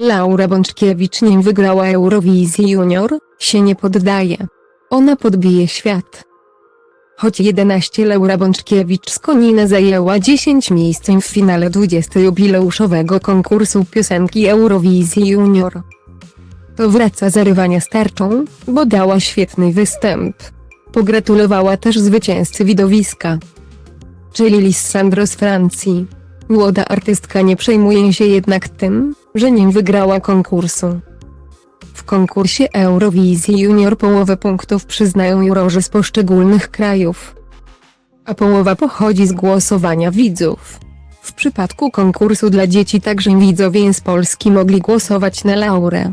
Laura Bączkiewicz nim wygrała Eurowizję Junior, się nie poddaje. Ona podbije świat. Choć 11 Laura Bączkiewicz z Konina zajęła 10 miejsc w finale 20 jubileuszowego konkursu piosenki Eurowizji Junior. To wraca zarywania starczą, bo dała świetny występ. Pogratulowała też zwycięzcy widowiska. Czyli Lissandro z Francji. Młoda artystka nie przejmuje się jednak tym, że nie wygrała konkursu. W konkursie Eurowizji Junior połowę punktów przyznają jurorzy z poszczególnych krajów, a połowa pochodzi z głosowania widzów. W przypadku konkursu dla dzieci także widzowie z Polski mogli głosować na Laurę.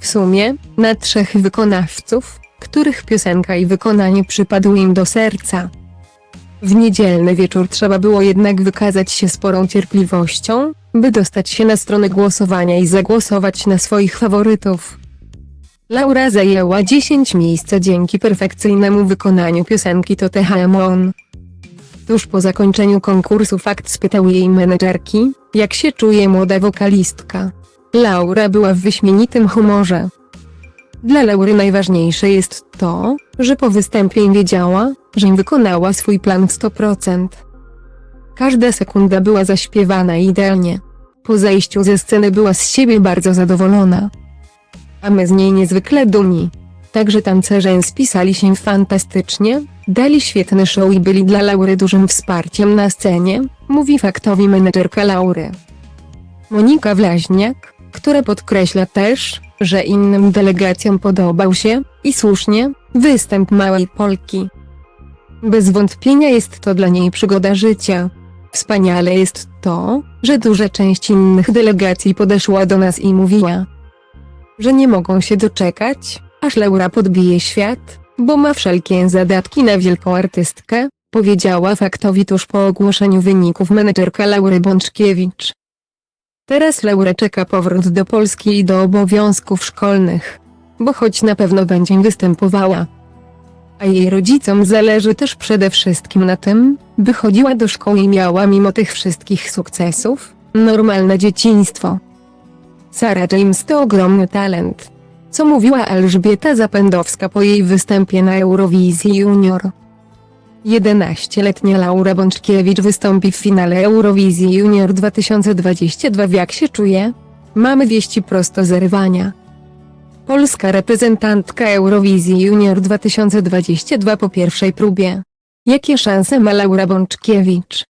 W sumie, na trzech wykonawców, których piosenka i wykonanie przypadły im do serca. W niedzielny wieczór trzeba było jednak wykazać się sporą cierpliwością, by dostać się na stronę głosowania i zagłosować na swoich faworytów. Laura zajęła 10 miejsca dzięki perfekcyjnemu wykonaniu piosenki To On. Tuż po zakończeniu konkursu Fakt spytał jej menedżerki, jak się czuje młoda wokalistka. Laura była w wyśmienitym humorze. Dla Laury najważniejsze jest to, że po występie wiedziała, że wykonała swój plan w 100%. Każda sekunda była zaśpiewana idealnie. Po zejściu ze sceny była z siebie bardzo zadowolona. A my z niej niezwykle dumni. Także tancerze spisali się fantastycznie, dali świetny show i byli dla Laury dużym wsparciem na scenie, mówi faktowi menedżerka Laury. Monika Wlaźniak, która podkreśla też, że innym delegacjom podobał się, i słusznie, występ małej Polki. Bez wątpienia jest to dla niej przygoda życia. Wspaniale jest to, że duża część innych delegacji podeszła do nas i mówiła, że nie mogą się doczekać, aż Laura podbije świat, bo ma wszelkie zadatki na wielką artystkę, powiedziała faktowi tuż po ogłoszeniu wyników menedżerka Laury Bączkiewicz. Teraz Laura czeka powrót do Polski i do obowiązków szkolnych, bo choć na pewno będzie występowała, a jej rodzicom zależy też przede wszystkim na tym, by chodziła do szkoły i miała mimo tych wszystkich sukcesów, normalne dzieciństwo. Sara James to ogromny talent. Co mówiła Elżbieta Zapędowska po jej występie na Eurowizji Junior. 11-letnia Laura Bączkiewicz wystąpi w finale Eurowizji Junior 2022 w Jak się czuje? Mamy wieści prosto z Rywania. Polska reprezentantka Eurowizji Junior 2022 po pierwszej próbie. Jakie szanse ma Laura Bączkiewicz?